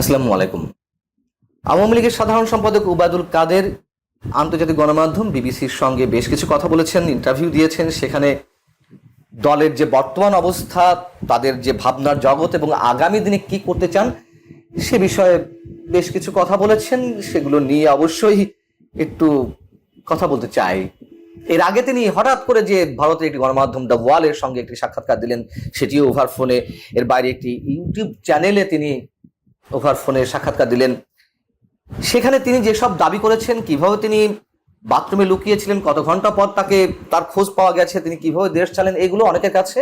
আসসালামু আলাইকুম। আওয়ামী লীগের সাধারণ সম্পাদক উবায়দুল কাদের আন্তর্জাতিক গণমাধ্যম বিবিসির সঙ্গে বেশ কিছু কথা বলেছেন, ইন্টারভিউ দিয়েছেন। সেখানে দলের যে বর্তমান অবস্থা, তাদের যে ভাবনার জগৎ এবং আগামী দিনে কি করতে চান, সে বিষয়ে বেশ কিছু কথা বলেছেন। সেগুলো নিয়ে অবশ্যই একটু কথা বলতে চাই। এর আগে তিনি হঠাৎ করে যে ভারতের একটি গণমাধ্যম দ্য ওয়ালের সঙ্গে একটি সাক্ষাৎকার দিলেন, সেটিও ওভার ফোনে। এর বাইরে একটি ইউটিউব চ্যানেলে তিনি ওভার ফোনে সাক্ষাৎকার দিলেন। সেখানে তিনি যেসব দাবি করেছেন, কীভাবে তিনি বাথরুমে লুকিয়েছিলেন, কত ঘণ্টা পর তাকে তার খোঁজ পাওয়া গেছে, তিনি কীভাবে দেশ চালেন এগুলো অনেকের কাছে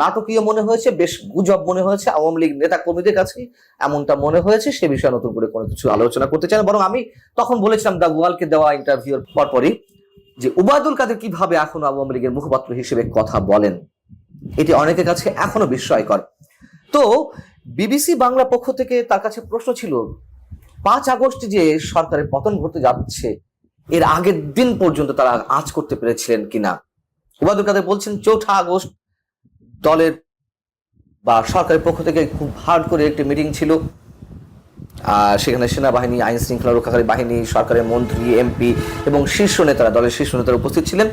নাটকীয় মনে হয়েছে, বেশ গুজব মনে হয়েছে, আওয়ামী লীগ নেতা কর্মীদের কাছে এমনটা মনে হয়েছে, সে বিষয়ে নতুন করে কোনো কিছু আলোচনা করতে চান বরং আমি তখন বলেছিলাম দ্য ওয়ালকে দেওয়া ইন্টারভিউর পরপরই যে উবায়দুল কাদের কীভাবে এখন আওয়ামী লীগের মুখপাত্র হিসেবে কথা বলেন, এটি অনেকের কাছে এখনও বিস্ময়কর। তো বিবিসি বাংলা পক্ষ থেকে তার কাছে প্রশ্ন ছিল, পাঁচ আগস্ট যে সরকারের পতন ঘটতে যাচ্ছে, এর আগের দিন পর্যন্ত তারা আজ করতে পেরেছিলেন কিনা? উবাদুল কাদের বলছেন, চৌঠা আগস্ট দলের বা সরকারের পক্ষ থেকে খুব হার্ড করে একটি মিটিং ছিল। আর সেখানে সেনাবাহিনী আইন শৃঙ্খলা রক্ষাকারী বাহিনী, সরকারের মন্ত্রী, এমপি এবং শীর্ষ নেতারা, দলের শীর্ষ নেতারা উপস্থিত ছিলেন।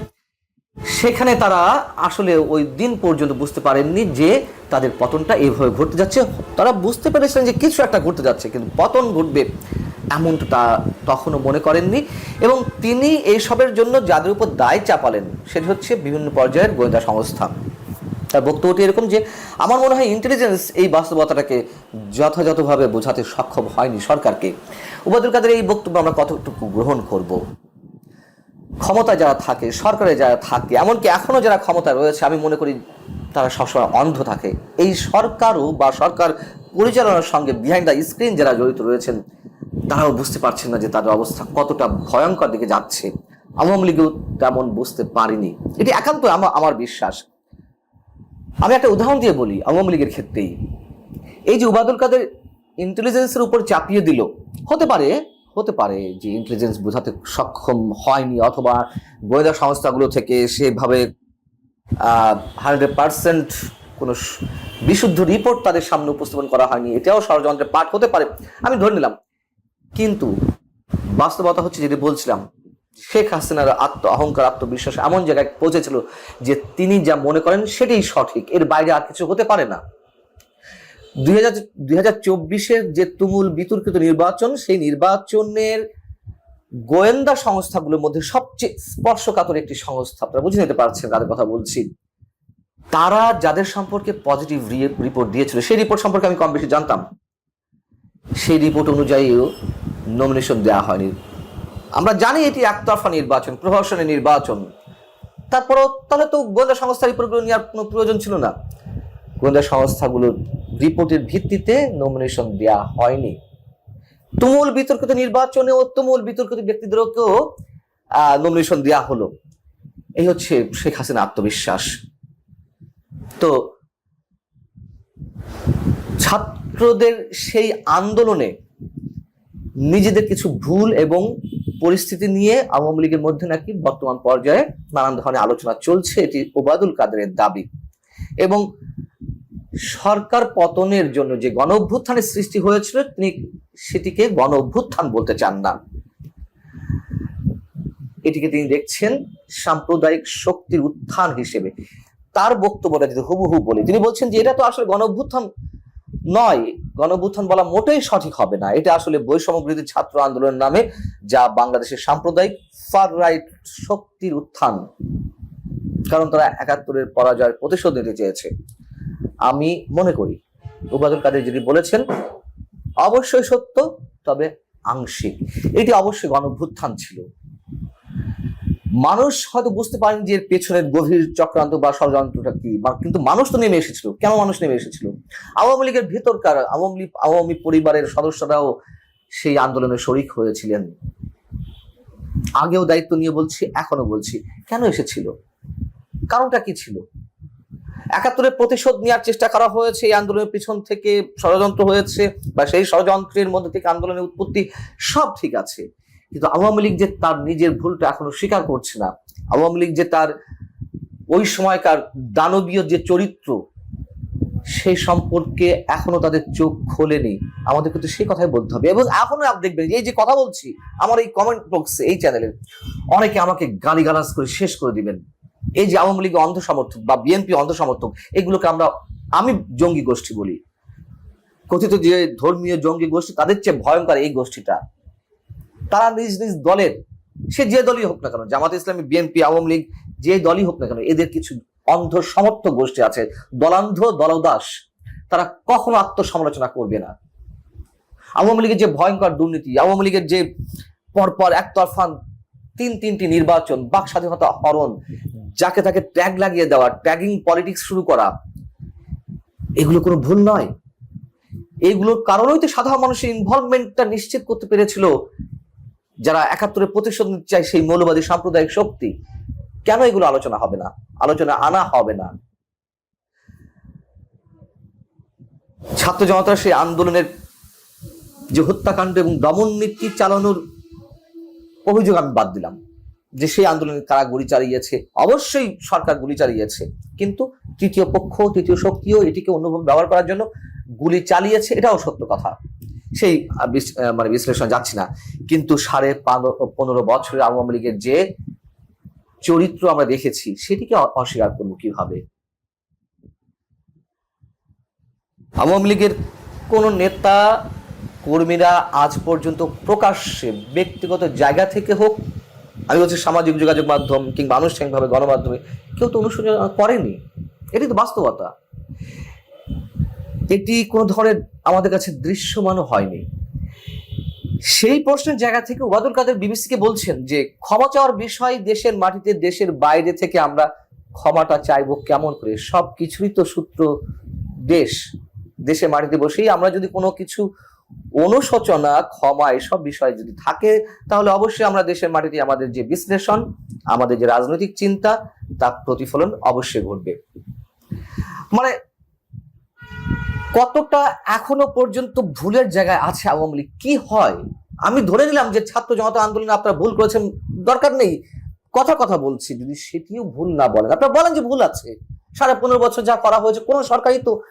সেখানে তারা আসলে ওই দিন পর্যন্ত বুঝতে পারেননি যে তাদের পতনটা এইভাবে ঘটতে যাচ্ছে। তারা বুঝতে পেরেছিলেন যে কিছু একটা ঘটতে যাচ্ছে, কিন্তু পতন ঘটবে এমনটা তা তখনও মনে করেননি এবং তিনি এইসবের জন্য যাদের উপর দায় চাপালেন সেটি হচ্ছে বিভিন্ন পর্যায়ের গোয়েন্দা সংস্থা। তার বক্তব্যটি এরকম যে, আমার মনে হয় ইন্টেলিজেন্স এই বাস্তবতাটাকে যথাযথভাবে বোঝাতে সক্ষম হয়নি সরকারকে। উবাদুল কাদের এই বক্তব্য আমরা কতটুকু গ্রহণ করব? ক্ষমতায় যারা থাকে, সরকারে যারা থাকে, এমনকি এখনও যারা ক্ষমতায় রয়েছে, আমি মনে করি তারা সবসময় অন্ধ থাকে। এই সরকারও বা সরকার পরিচালনার সঙ্গে বিহাইন্ড দ্য স্ক্রিন যারা জড়িত রয়েছেন, তারাও বুঝতে পারছেন না যে তাদের অবস্থা কতটা ভয়ঙ্কর দিকে যাচ্ছে। আওয়ামী লীগও তেমন বুঝতে পারিনি। এটি একান্ত আমার আমার বিশ্বাস। আমি একটা উদাহরণ দিয়ে বলি আওয়ামী লীগের ক্ষেত্রেই। এই যে উবাদুল কাদের ইন্টেলিজেন্সের উপর চাপিয়ে দিল, হতে পারে হতে পারে যে ইন্টেলিজেন্স বোঝাতে সক্ষম হয়নি অথবা গোয়েন্দা সংস্থাগুলো থেকে সেভাবে হান্ড্রেড পার্সেন্ট কোনো বিশুদ্ধ রিপোর্ট তাদের সামনে উপস্থাপন করা হয়নি। এটাও ষড়যন্ত্রের পাঠ হতে পারে। আমি ধরে নিলাম। কিন্তু বাস্তবতা হচ্ছে যেটি বলছিলাম, শেখ হাসিনার আত্ম অহংকার, আত্মবিশ্বাস এমন জায়গায় পৌঁছেছিল যে তিনি যা মনে করেন সেটাই সঠিক। এর বাইরে আর কিছু হতে পারে না। দুই হাজার চব্বিশের যে তুমুল বিতর্কিত নির্বাচন, সেই নির্বাচনের গোয়েন্দা সংস্থাগুলোর মধ্যে সবচেয়ে স্পর্শকাতর একটি সংস্থা, আপনারা বুঝে নিতে পারছেন তাদের কথা বলছি। তারা যাদের সম্পর্কে পজিটিভ রিপোর্ট দিয়েছিল, সেই রিপোর্ট সম্পর্কে আমি কম বেশি জানতাম। সেই রিপোর্ট অনুযায়ীও নমিনেশন দেওয়া হয়নি। আমরা জানি এটি একতরফা নির্বাচন, প্রহসনের নির্বাচন। তারপরও তাহলে তো গোয়েন্দা সংস্থার রিপোর্টগুলো নেওয়ার কোনো প্রয়োজন ছিল না। গোয়েন্দা সংস্থাগুলোর রিপোর্টের ভিত্তিতে নমিনেশন দেওয়া হয়নি। তুমুল বিতর্কিত নির্বাচনে ও তুমুল বিতর্কিত ব্যক্তিদেরকেও নমিনেশন দেওয়া হলো। এই হচ্ছে শেখ হাসিনা আত্মবিশ্বাস। তো ছাত্রদের সেই আন্দোলনে নিজেদের কিছু ভুল এবং পরিস্থিতি নিয়ে আওয়ামী লীগের মধ্যে নাকি বর্তমান পর্যায়ে নানান ধরনের আলোচনা চলছে, এটি ওবায়দুল কাদেরের দাবি। এবং সরকার পতনের জন্য যে গণ অভ্যুত্থানের সৃষ্টি হয়েছিল, তিনি সেটিকে গণ অভ্যুত্থান বলতে চান না। এটিকে তিনি দেখছেন সাম্প্রদায়িক শক্তির উত্থান হিসেবে। তার বক্তব্যটা যদি হুবহু বলি, তিনি বলছেন যে এটা তো আসলে গণ অভ্যুত্থান নয়। গণ অভ্যুত্থান বলা মোটেই সঠিক হবে না। এটা আসলে বৈষম্য ছাত্র আন্দোলনের নামে, যা বাংলাদেশের সাম্প্রদায়িক ফার রাইট শক্তির উত্থান। কারণ তারা একাত্তরের পরাজয়ের প্রতিশোধ নিতে চেয়েছে। আমি মনে করি। উবাদুল কাদের যদি বলেছেন, অবশ্যই সত্য, তবে আংশিক। এটি অবশ্যই গণভ্যুত্থান ছিল। মানুষ হয়তো বুঝতে পারেন যে পেছনের গভীর চক্রান্ত বা ষড়যন্ত্রটা কি, বা কিন্তু মানুষ তো নেমে এসেছিল। কেন মানুষ নেমে এসেছিল? আওয়ামী লীগের ভেতরকার, আওয়ামী লীগ, আওয়ামী পরিবারের সদস্যরাও সেই আন্দোলনে শরিক হয়েছিলেন। আগেও দায়িত্ব নিয়ে বলছি এখনও বলছি, কেন এসেছিল? কারণটা কি ছিল? একাত্তরের প্রতিশোধ নেওয়ার চেষ্টা করা হয়েছে, এই আন্দোলনের পিছন থেকে ষড়যন্ত্র হয়েছে বা সেই ষড়যন্ত্রের মধ্যে থেকে আন্দোলনের উৎপত্তি সব ঠিক আছে। কিন্তু আওয়ামী লীগ যে তার নিজের ভুলটা এখনও স্বীকার করছে না। আওয়ামী লীগ যে তার ওই সময়কার দানবীয় যে চরিত্র সেই সম্পর্কে এখনও তাদের চোখ খোলেনি। আমাদের কিন্তু সেই কথাই বলতে হবে। এবং এখনও আপনি দেখবেন, এই যে কথা বলছি, আমার এই কমেন্ট বক্সে এই চ্যানেলে অনেকে আমাকে গালিগালাজ করে শেষ করে দিবেন। এই যে আওয়ামী লীগ অন্ধ সমর্থক বা বিএনপি অন্ধ সমর্থক এগুলোকে আমরা, আমি জঙ্গি গোষ্ঠী বলি। কথিত যে ধর্মীয় জঙ্গি গোষ্ঠী, তাদের চেয়ে ভয়ঙ্কর এই গোষ্ঠীটা। তারা নিজ নিজ দলের, সে যে দলই হোক না কেন, জামাত ইসলামী, বিএনপি, আওয়ামী লীগ, যে দলই হোক না কেন, এদের কিছু অন্ধ সমর্থক গোষ্ঠী আছে। দলান্ধ দলদাস, তারা কখনো আত্মসমালোচনা করবে না। আওয়ামী লীগের যে ভয়ঙ্কর দুর্নীতি, আওয়ামী লীগের যে পরপর একতরফা তিন তিনটি নির্বাচন, বাক স্বাধীনতা হরণ যাকে তাকে ট্যাগ লাগিয়ে দেওয়া ট্যাগিং পলিটিক্স শুরু করা, এগুলো কোনো ভুল নয়। এইগুলোর কারণেই তো সাধারণ মানুষের ইনভলভমেন্টটা নিশ্চিত করতে পেরেছিল, যারা একাত্তরের প্রতিশোধ চায় সেই মৌলবাদী সাম্প্রদায়িক শক্তি। কেন এগুলো আলোচনা হবে না? আলোচনা আনা হবে না। ছাত্র জনতার সেই আন্দোলনের যে হত্যাকাণ্ড এবং দমন নীতি চালানোর অভিযোগ আমি বাদ দিলাম। যে সেই আন্দোলনে কারা গুলি চালিয়েছে, অবশ্যই সরকার গুলি চালিয়েছে। কিন্তু তৃতীয় পক্ষ, তৃতীয় শক্তিও এটিকে অন্যভাবে ব্যবহার করার জন্য গুলি চালিয়েছে, এটাও সত্য কথা। সেই মানে বিশ্লেষণ যাচ্ছি না। কিন্তু সাড়ে পানো- পনেরো বছরের আওয়ামী লীগের যে চরিত্র আমরা দেখেছি, সেটিকে অস্বীকার করব কীভাবে? আওয়ামী লীগের কোন নেতা, কর্মীরা আজ পর্যন্ত প্রকাশ্যে, ব্যক্তিগত জায়গা থেকে হোক আমি বলছি সামাজিক যোগাযোগ মাধ্যম কিংবা আনুষ্ঠানিকভাবে গণমাধ্যমে কেউ তো অনুশোচনা করেনি। এটি তো বাস্তবতা। এটি কোনো ধরনের আমাদের কাছে দৃশ্যমানও হয়নি। সেই প্রশ্নের জায়গা থেকে ওবাদুল কাদের বিবিসিকে বলছেন যে, ক্ষমা চাওয়ার বিষয় দেশের মাটিতে, দেশের বাইরে থেকে আমরা ক্ষমাটা চাইব কেমন করে? সব কিছুরই তো সূত্র দেশ। দেশের মাটিতে বসেই আমরা যদি কোনো কিছু অনুশোচনা, ক্ষমা এসব বিষয় যদি থাকে, তাহলে অবশ্যই আমরা দেশের মাটিতে আমাদের যে বিশ্লেষণ, আমাদের যে রাজনৈতিক চিন্তা, তার প্রতিফলন অবশ্যই ঘটবে। মানে কতটা এখনও পর্যন্ত ভুলের জায়গায় আছে আওয়ামী লীগ? কি হয়? আমি ধরে নিলাম যে ছাত্র জনতা আন্দোলনে আপনারা ভুল করেছেন, দরকার নেই। কথা কথা বলছি, যদি সেটিও ভুল না বলেন। আপনারা বলেন যে ভুল আছে। সাড়ে পনেরো বছর যা করা হয়েছে, কোনো সরকারই তো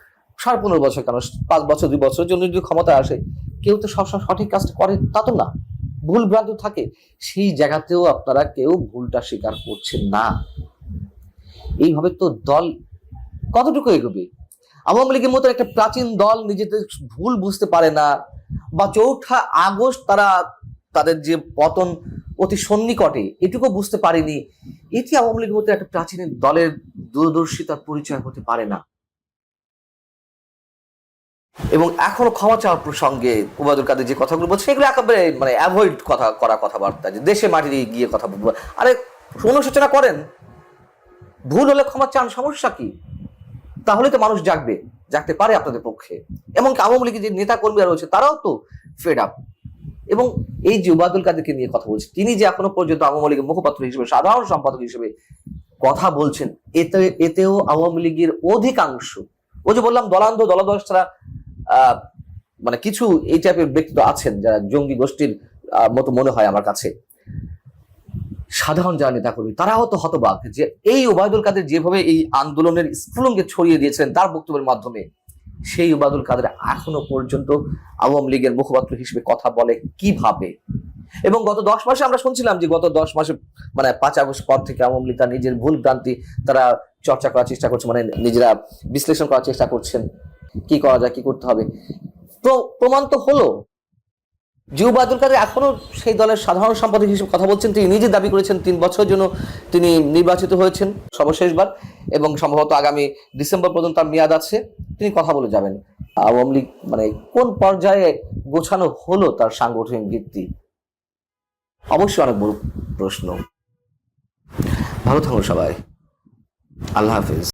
সাড়ে পনেরো বছর কেন? পাঁচ বছর, দুই বছরের জন্য যদি ক্ষমতায় আসে, কেউ তো সবসময় সঠিক কাজটা করে, তা তো না। ভুল ভ্রান্ত থাকে। সেই জায়গাতেও আপনারা কেউ ভুলটা স্বীকার করছেন না। এইভাবে তো দল কতটুকু এগোবে? আওয়ামী লীগের মতো একটা প্রাচীন দল নিজেদের ভুল বুঝতে পারে না, বা চৌঠা আগস্ট তারা তাদের যে পতন অতি সন্নিকটে, এটুকু বুঝতে পারেনি। এটি আওয়ামী লীগের মতো একটা প্রাচীন দলের দূরদর্শিতার পরিচয় হতে পারে না। এবং এখনও ক্ষমা চাওয়ার প্রসঙ্গে ওবায়দুল কাদের যে কথাগুলো বলছে, সেগুলো একেবারে মানে অ্যাভয়েড কথা, করা কথাবার্তা, যে দেশে মাটি গিয়ে কথা বলব। আরে, অনুশোচনা করেন। ভুল হলে ক্ষমা চান, সমস্যা কি? তাহলে তো মানুষ জাগবে, জাগতে পারে আপনাদের পক্ষে। এবং আওয়ামী লীগের যে নেতা কর্মীরা রয়েছে, তারাও তো ফেড আপ এবং এই যে উবাদুল কাদেরকে নিয়ে কথা বলছে, তিনি যে এখনও পর্যন্ত আওয়ামী লীগের মুখপাত্র হিসেবে, সাধারণ সম্পাদক হিসেবে কথা বলছেন, এতে, এতেও আওয়ামী লীগের অধিকাংশ ও যে বললাম দলান্ধ দলাদশ ছাড়া মানে কিছু এই টাইপের ব্যক্তিত্ব আছেন যারা জঙ্গি গোষ্ঠীর মতো মনে হয় আমার কাছে। সাধারণ যারা নেতা কর্মী তারাও তো হতবাক যে এই ওবায়দুল কাদের যেভাবে এই আন্দোলনের স্ফুলঙ্গে ছড়িয়ে দিয়েছিলেন তার বক্তব্যের মাধ্যমে, সেই ওবায়দুল কাদের এখনও পর্যন্ত আওয়ামী লীগের মুখপাত্র হিসেবে কথা বলে কীভাবে? এবং গত দশ মাসে আমরা শুনছিলাম যে গত দশ মাসে মানে পাঁচ আগস্ট পর থেকে আওয়ামী লীগ তার নিজের ভুল ভ্রান্তি তারা চর্চা করার চেষ্টা করছে মানে নিজেরা বিশ্লেষণ করার চেষ্টা করছেন। কি করা যায়, কি করতে হবে? প্র- প্রমাণ তো হলো। জিউ বাদুল কাদের এখনও সেই দলের সাধারণ সম্পাদক হিসেবে কথা বলছেন, তিনি নিজে দাবি করেছেন তিন বছরের জন্য তিনি নির্বাচিত হয়েছেন সর্বশেষবার এবং সম্ভবত আগামী ডিসেম্বর পর্যন্ত তার মেয়াদ আছে। তিনি কথা বলে যাবেন। আওয়ামী লীগ মানে কোন পর্যায়ে গোছানো হলো তার সাংগঠনিক ভিত্তি? অবশ্যই অনেক বড় প্রশ্ন। ভালো থাকুন সবাই। আল্লাহ হাফিজ।